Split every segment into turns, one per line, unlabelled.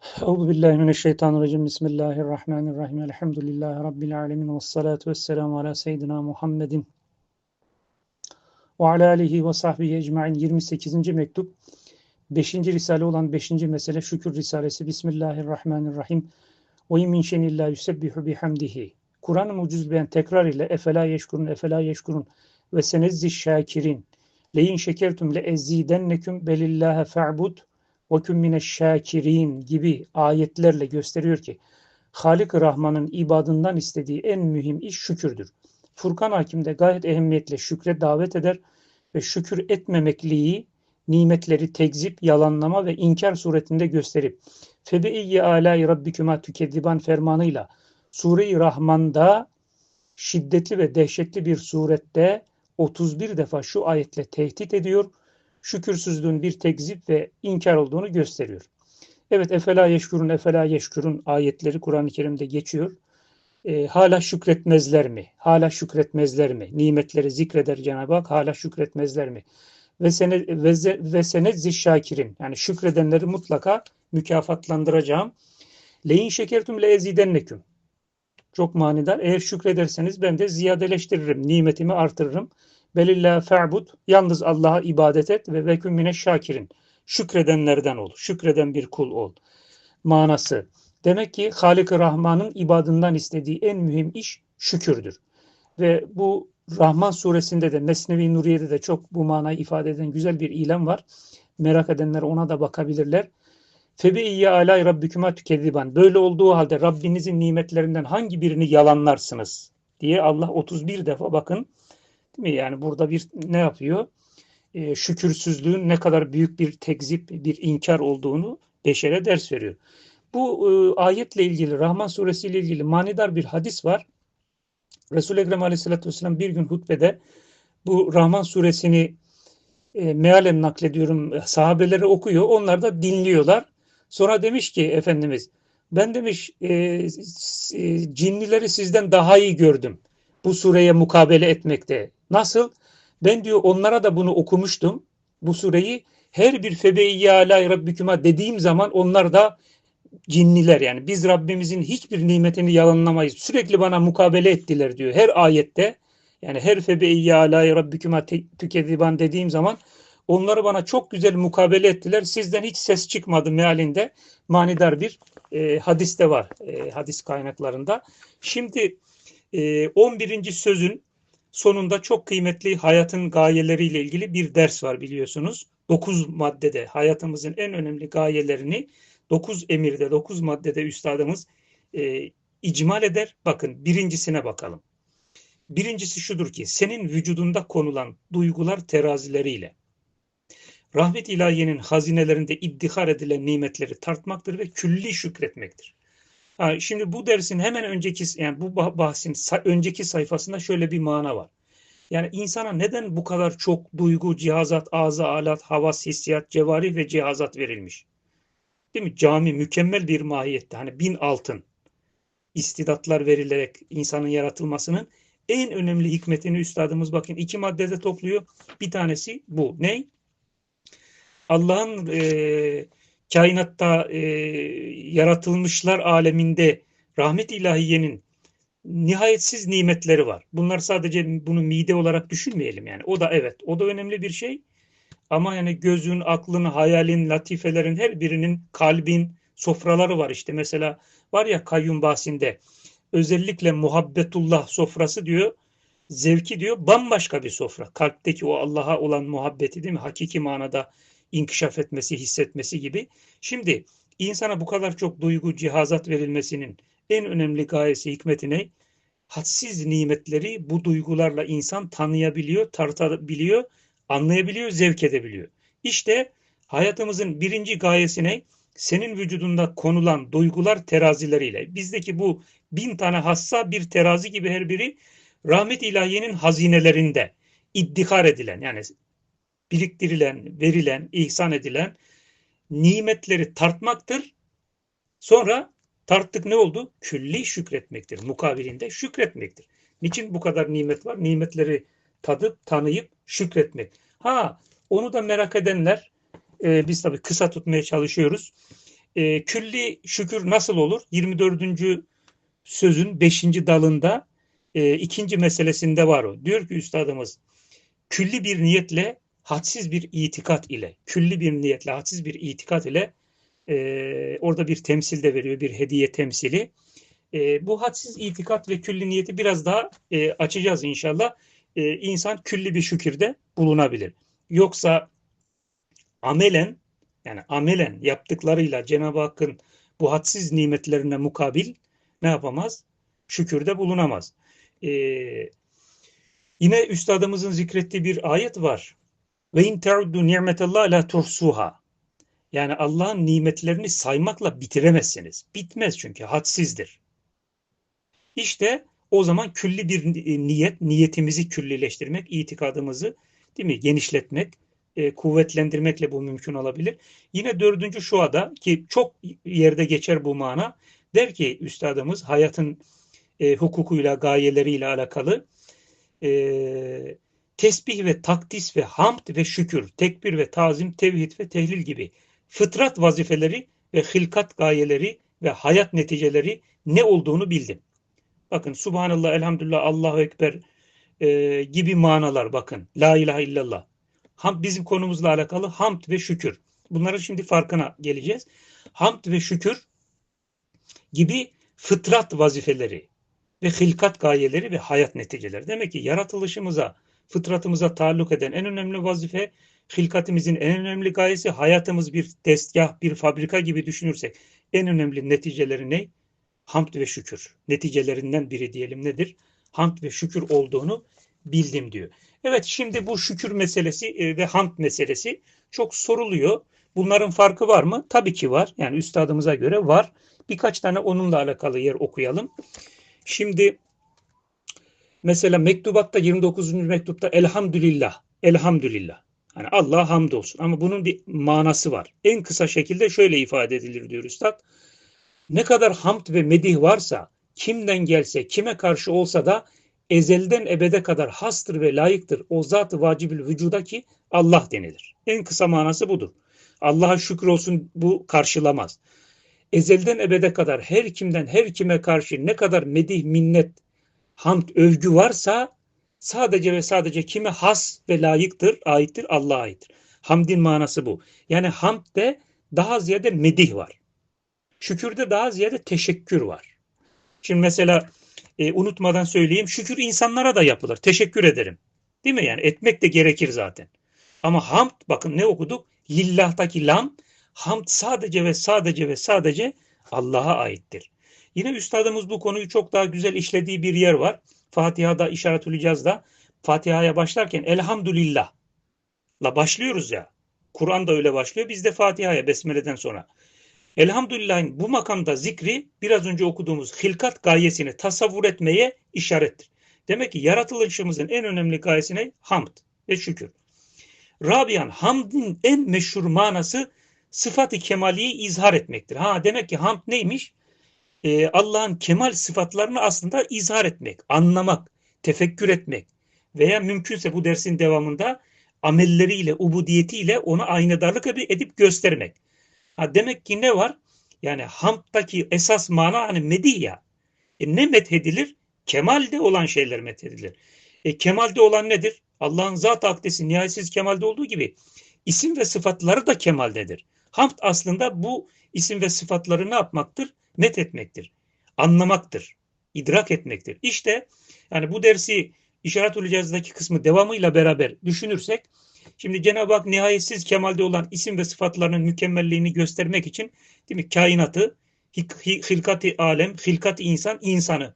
Euzu billahi mineşşeytanirracim. Bismillahirrahmanirrahim. Elhamdülillahi rabbil alamin ve salatu vesselamu ala seyyidina Muhammedin ve ala alihi ve sahbihi ecmaîn. 28. mektup 5. risale olan 5. mesele şükür risalesi. Bismillahirrahmanirrahim. Ve min şenillah yusebbihu bihamdihi. Kur'an-ı muciz beyan tekrar ile efela yeşkurun efela yeşkurun ve senezzi şakirin. Leyin şekertum le ezzidenneküm belillâhe fe'bud ve küm mineşşâkirîn gibi ayetlerle gösteriyor ki Halik-i Rahman'ın ibadından istediği en mühim iş şükürdür. Furkan Hakim de gayet ehemmiyetle şükre davet eder ve şükür etmemekliği nimetleri tekzip, yalanlama ve inkar suretinde gösterip Febeiyye alâi rabbiküma tükediban fermanıyla Sure-i Rahman'da şiddetli ve dehşetli bir surette 31 defa şu ayetle tehdit ediyor şükürsüzlüğün bir tekzip ve inkar olduğunu gösteriyor. Evet efela yeşkurun efela yeşkurun ayetleri Kur'an-ı Kerim'de geçiyor. E, hala şükretmezler mi? Hala şükretmezler mi? Nimetleri zikreder Cenab-ı Hak hala şükretmezler mi? Ve sene ve, ve senezzi şakirin yani şükredenleri mutlaka mükafatlandıracağım. Leyin şekertum le ezidenneküm. Çok manidar. Eğer şükrederseniz ben de ziyadeleştiririm. Nimetimi artırırım. Belillah fe'bud. Yalnız Allah'a ibadet et ve veküm mine şakirin. Şükredenlerden ol. Şükreden bir kul ol. Manası. Demek ki Halik-i Rahman'ın ibadından istediği en mühim iş şükürdür. Ve bu Rahman suresinde de Mesnevi Nuriye'de de çok bu manayı ifade eden güzel bir ilan var. Merak edenler ona da bakabilirler. Febeiyye alay rabbikuma tükediban. Böyle olduğu halde Rabbinizin nimetlerinden hangi birini yalanlarsınız diye Allah 31 defa bakın mi? Yani burada bir ne yapıyor? E, şükürsüzlüğün ne kadar büyük bir tekzip, bir inkar olduğunu beşere ders veriyor. Bu e, ayetle ilgili, Rahman suresiyle ilgili manidar bir hadis var. Resul-i Ekrem aleyhissalatü vesselam bir gün hutbede bu Rahman suresini e, mealen naklediyorum sahabeleri okuyor. Onlar da dinliyorlar. Sonra demiş ki Efendimiz ben demiş e, e, cinlileri sizden daha iyi gördüm bu sureye mukabele etmekte. Nasıl? Ben diyor onlara da bunu okumuştum. Bu sureyi her bir febeyye alâ rabbiküma dediğim zaman onlar da cinniler yani biz Rabbimizin hiçbir nimetini yalanlamayız. Sürekli bana mukabele ettiler diyor. Her ayette yani her febeyye alâ rabbiküma tükediban dediğim zaman onları bana çok güzel mukabele ettiler. Sizden hiç ses çıkmadı mealinde manidar bir e, hadiste var e, hadis kaynaklarında. Şimdi e, 11. sözün sonunda çok kıymetli hayatın gayeleriyle ilgili bir ders var biliyorsunuz. 9 maddede hayatımızın en önemli gayelerini 9 emirde, 9 maddede üstadımız e, icmal eder. Bakın birincisine bakalım. Birincisi şudur ki senin vücudunda konulan duygular terazileriyle rahmet ilahiyenin hazinelerinde iddihar edilen nimetleri tartmaktır ve külli şükretmektir. Şimdi bu dersin hemen önceki yani bu bahsin önceki sayfasında şöyle bir mana var. Yani insana neden bu kadar çok duygu, cihazat, ağza, alat, havas, hissiyat, cevarih ve cihazat verilmiş? Değil mi? Cami mükemmel bir mahiyette. Hani bin altın istidatlar verilerek insanın yaratılmasının en önemli hikmetini üstadımız bakın iki maddede topluyor. Bir tanesi bu. Ne? Allah'ın e, kainatta e, yaratılmışlar aleminde rahmet ilahiyenin nihayetsiz nimetleri var. Bunlar sadece bunu mide olarak düşünmeyelim yani. O da evet, o da önemli bir şey. Ama yani gözün, aklın, hayalin, latifelerin her birinin kalbin sofraları var işte. Mesela var ya kayyum bahsinde özellikle muhabbetullah sofrası diyor. Zevki diyor bambaşka bir sofra. Kalpteki o Allah'a olan muhabbeti değil mi? Hakiki manada inkişaf etmesi, hissetmesi gibi. Şimdi insana bu kadar çok duygu, cihazat verilmesinin en önemli gayesi, hikmeti ne? Hadsiz nimetleri bu duygularla insan tanıyabiliyor, tartabiliyor, anlayabiliyor, zevk edebiliyor. İşte hayatımızın birinci gayesi ne? Senin vücudunda konulan duygular terazileriyle. Bizdeki bu bin tane hassa bir terazi gibi her biri rahmet ilahiyenin hazinelerinde iddihar edilen yani biriktirilen, verilen, ihsan edilen nimetleri tartmaktır. Sonra tarttık ne oldu? Külli şükretmektir. Mukabilinde şükretmektir. Niçin bu kadar nimet var? Nimetleri tadıp, tanıyıp şükretmek. Ha onu da merak edenler e, biz tabii kısa tutmaya çalışıyoruz. E, külli şükür nasıl olur? 24. sözün 5. dalında e, ikinci meselesinde var o. Diyor ki üstadımız külli bir niyetle hadsiz bir itikat ile külli bir niyetle hadsiz bir itikat ile e, orada bir temsil de veriyor bir hediye temsili. E, bu hadsiz itikat ve külli niyeti biraz daha e, açacağız inşallah. E, insan külli bir şükürde bulunabilir. Yoksa amelen yani amelen yaptıklarıyla Cenab-ı Hakk'ın bu hadsiz nimetlerine mukabil ne yapamaz? Şükürde bulunamaz. Ee, yine üstadımızın zikrettiği bir ayet var. Ve in te'uddu ni'metallah la tursuha. Yani Allah'ın nimetlerini saymakla bitiremezsiniz. Bitmez çünkü hadsizdir. İşte o zaman külli bir niyet, niyetimizi küllileştirmek, itikadımızı değil mi genişletmek, e, kuvvetlendirmekle bu mümkün olabilir. Yine dördüncü şuada ki çok yerde geçer bu mana der ki üstadımız hayatın e, hukukuyla, gayeleriyle alakalı e, tesbih ve takdis ve hamd ve şükür, tekbir ve tazim, tevhid ve tehlil gibi fıtrat vazifeleri ve hilkat gayeleri ve hayat neticeleri ne olduğunu bildim. Bakın Subhanallah, Elhamdülillah, Allahu Ekber e, gibi manalar bakın. La ilahe illallah. Ham, bizim konumuzla alakalı hamd ve şükür. Bunların şimdi farkına geleceğiz. Hamd ve şükür gibi fıtrat vazifeleri ve hilkat gayeleri ve hayat neticeleri. Demek ki yaratılışımıza, fıtratımıza taalluk eden en önemli vazife, hilkatimizin en önemli gayesi, hayatımız bir tezgah, bir fabrika gibi düşünürsek en önemli neticeleri ne? Hamd ve şükür. Neticelerinden biri diyelim nedir? Hamd ve şükür olduğunu bildim diyor. Evet şimdi bu şükür meselesi e, ve hamd meselesi çok soruluyor. Bunların farkı var mı? Tabii ki var. Yani üstadımıza göre var. Birkaç tane onunla alakalı yer okuyalım. Şimdi mesela mektubatta 29. mektupta elhamdülillah. Elhamdülillah. Yani Allah hamdolsun. Ama bunun bir manası var. En kısa şekilde şöyle ifade edilir diyor üstad. Ne kadar hamd ve medih varsa, kimden gelse, kime karşı olsa da ezelden ebede kadar hastır ve layıktır o zat-ı vacibül vücuda ki Allah denilir. En kısa manası budur. Allah'a şükür olsun bu karşılamaz. Ezelden ebede kadar her kimden her kime karşı ne kadar medih, minnet, hamd, övgü varsa sadece ve sadece kime has ve layıktır, aittir, Allah'a aittir. Hamdin manası bu. Yani hamdde daha ziyade medih var. Şükürde daha ziyade teşekkür var. Şimdi mesela e, unutmadan söyleyeyim. Şükür insanlara da yapılır. Teşekkür ederim. Değil mi yani? Etmek de gerekir zaten. Ama hamd bakın ne okuduk? Lillah'taki lam hamd sadece ve sadece ve sadece Allah'a aittir. Yine üstadımız bu konuyu çok daha güzel işlediği bir yer var. Fatiha'da işaretül da Fatiha'ya başlarken elhamdülillah la başlıyoruz ya. Kur'an da öyle başlıyor. Biz de Fatiha'ya besmeleden sonra. Elhamdülillah'ın bu makamda zikri biraz önce okuduğumuz hilkat gayesini tasavvur etmeye işarettir. Demek ki yaratılışımızın en önemli gayesine hamd ve şükür. Rabian hamdın en meşhur manası sıfat-ı kemaliyi izhar etmektir. Ha demek ki hamd neymiş? Ee, Allah'ın kemal sıfatlarını aslında izhar etmek, anlamak, tefekkür etmek veya mümkünse bu dersin devamında amelleriyle, ubudiyetiyle ona aynadarlık edip göstermek. Ha demek ki ne var? Yani hamdtaki esas mana hani mediyya. E ne methedilir? Kemalde olan şeyler methedilir. E kemalde olan nedir? Allah'ın zat akdesi nihayetsiz kemalde olduğu gibi isim ve sıfatları da kemaldedir. Hamd aslında bu isim ve sıfatları ne yapmaktır? Met etmektir. Anlamaktır. idrak etmektir. İşte yani bu dersi İşaretül Caz'daki kısmı devamıyla beraber düşünürsek Şimdi Cenab-ı Hak nihayetsiz kemalde olan isim ve sıfatlarının mükemmelliğini göstermek için değil mi? Kainatı, hilkati alem, hilkati insan, insanı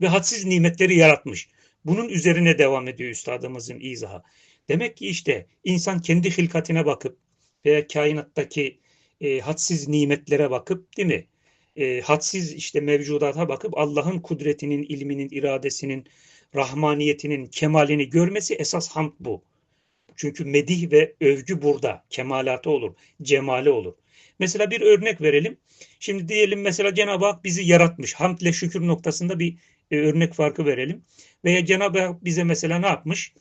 ve hadsiz nimetleri yaratmış. Bunun üzerine devam ediyor üstadımızın izahı. Demek ki işte insan kendi hilkatine bakıp veya kainattaki e, hadsiz nimetlere bakıp değil mi? E, hadsiz işte mevcudata bakıp Allah'ın kudretinin, ilminin, iradesinin, rahmaniyetinin kemalini görmesi esas hamd bu. Çünkü medih ve övgü burada. Kemalatı olur, cemali olur. Mesela bir örnek verelim. Şimdi diyelim mesela Cenab-ı Hak bizi yaratmış. Hamd ile şükür noktasında bir e, örnek farkı verelim. Veya Cenab-ı Hak bize mesela ne yapmış?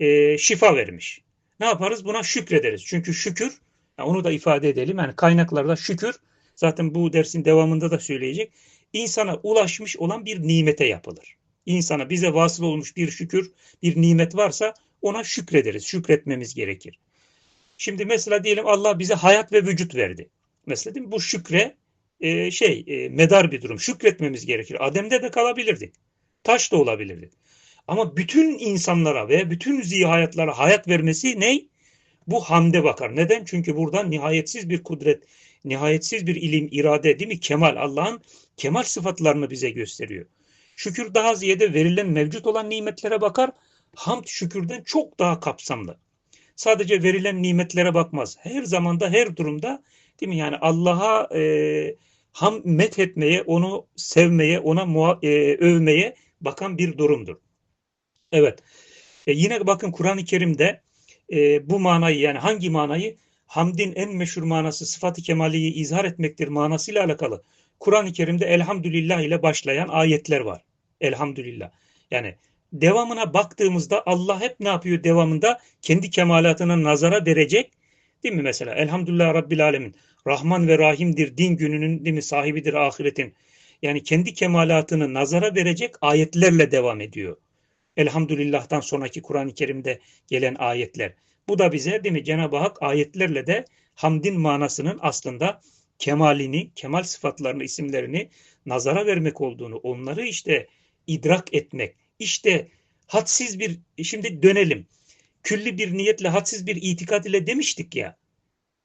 E, şifa vermiş. Ne yaparız? Buna şükrederiz. Çünkü şükür onu da ifade edelim. Yani kaynaklarda şükür zaten bu dersin devamında da söyleyecek. İnsana ulaşmış olan bir nimete yapılır. İnsana bize vasıl olmuş bir şükür, bir nimet varsa ona şükrederiz. Şükretmemiz gerekir. Şimdi mesela diyelim Allah bize hayat ve vücut verdi. Mesela değil mi? Bu şükre e, şey e, medar bir durum. Şükretmemiz gerekir. Adem'de de kalabilirdik. Taş da olabilirdi. Ama bütün insanlara ve bütün zihayatlara hayat vermesi ne? Bu hamde bakar. Neden? Çünkü buradan nihayetsiz bir kudret, nihayetsiz bir ilim, irade değil mi? Kemal, Allah'ın kemal sıfatlarını bize gösteriyor. Şükür daha ziyade verilen mevcut olan nimetlere bakar. Hamd şükürden çok daha kapsamlı. Sadece verilen nimetlere bakmaz. Her zamanda, her durumda değil mi? Yani Allah'a e, ham etmeye, onu sevmeye, ona e, övmeye bakan bir durumdur. Evet. E, yine bakın Kur'an-ı Kerim'de e, bu manayı yani hangi manayı? Hamdin en meşhur manası sıfat-ı kemaliyi izhar etmektir manasıyla alakalı. Kur'an-ı Kerim'de elhamdülillah ile başlayan ayetler var. Elhamdülillah. Yani devamına baktığımızda Allah hep ne yapıyor devamında? Kendi kemalatına nazara verecek. Değil mi mesela? Elhamdülillah Rabbil Alemin. Rahman ve Rahim'dir din gününün değil mi sahibidir ahiretin. Yani kendi kemalatını nazara verecek ayetlerle devam ediyor. Elhamdülillah'tan sonraki Kur'an-ı Kerim'de gelen ayetler. Bu da bize değil mi Cenab-ı Hak ayetlerle de hamdin manasının aslında kemalini, kemal sıfatlarını, isimlerini nazara vermek olduğunu, onları işte idrak etmek. İşte hadsiz bir, şimdi dönelim. Külli bir niyetle, hadsiz bir itikat ile demiştik ya.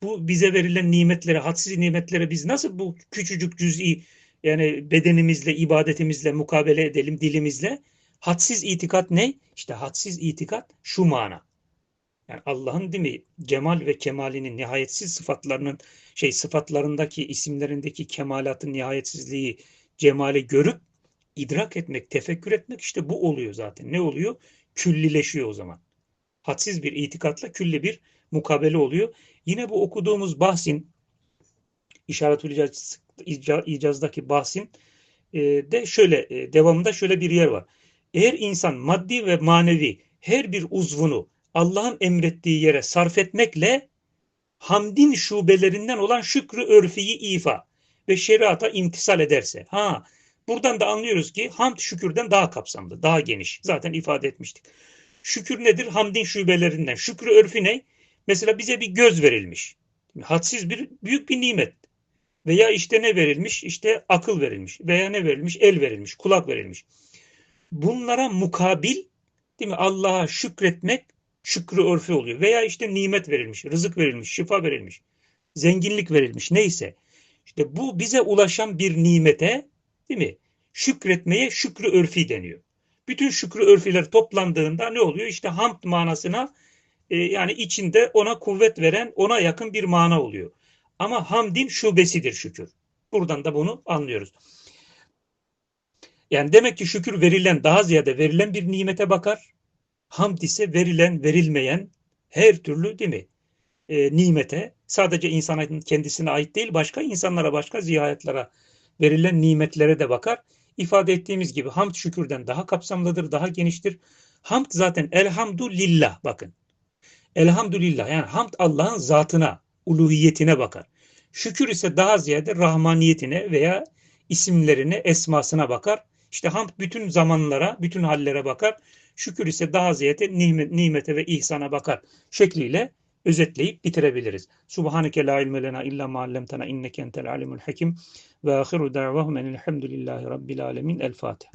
Bu bize verilen nimetlere, hadsiz nimetlere biz nasıl bu küçücük cüz'i yani bedenimizle, ibadetimizle mukabele edelim, dilimizle? Hadsiz itikat ne? İşte hadsiz itikat şu mana. Yani Allah'ın değil mi cemal ve kemalinin nihayetsiz sıfatlarının şey sıfatlarındaki isimlerindeki kemalatın nihayetsizliği cemali görüp idrak etmek, tefekkür etmek işte bu oluyor zaten. Ne oluyor? Küllileşiyor o zaman. Hadsiz bir itikatla külli bir mukabele oluyor. Yine bu okuduğumuz bahsin işaretül icaz, icazdaki bahsin e, de şöyle e, devamında şöyle bir yer var. Eğer insan maddi ve manevi her bir uzvunu Allah'ın emrettiği yere sarf etmekle hamdin şubelerinden olan şükrü örfiyi ifa ve şeriata imtisal ederse. Ha, buradan da anlıyoruz ki hamd şükürden daha kapsamlı, daha geniş. Zaten ifade etmiştik. Şükür nedir? Hamdin şubelerinden. Şükrü örfi ne? Mesela bize bir göz verilmiş. Hadsiz bir büyük bir nimet. Veya işte ne verilmiş? İşte akıl verilmiş. Veya ne verilmiş? El verilmiş, kulak verilmiş. Bunlara mukabil değil mi? Allah'a şükretmek şükrü örfü oluyor. Veya işte nimet verilmiş, rızık verilmiş, şifa verilmiş, zenginlik verilmiş neyse. İşte bu bize ulaşan bir nimete değil mi? Şükretmeye şükrü örfi deniyor. Bütün şükrü örfiler toplandığında ne oluyor? İşte hamd manasına e, yani içinde ona kuvvet veren, ona yakın bir mana oluyor. Ama hamdin şubesidir şükür. Buradan da bunu anlıyoruz. Yani demek ki şükür verilen daha ziyade verilen bir nimete bakar. Hamd ise verilen verilmeyen her türlü değil mi? E, nimete sadece insanın kendisine ait değil başka insanlara başka ziyayetlara verilen nimetlere de bakar. İfade ettiğimiz gibi hamd şükürden daha kapsamlıdır, daha geniştir. Hamd zaten elhamdülillah bakın. Elhamdülillah yani hamd Allah'ın zatına, uluhiyetine bakar. Şükür ise daha ziyade rahmaniyetine veya isimlerine, esmasına bakar. İşte hamd bütün zamanlara, bütün hallere bakar. Şükür ise daha ziyade nimete ve ihsana bakar şekliyle özetleyip bitirebiliriz. Subhaneke la ilme lena illa ma allamtana inneke entel alimul hakim ve ahiru da'vahum enelhamdülillahi rabbil alemin. El Fatiha.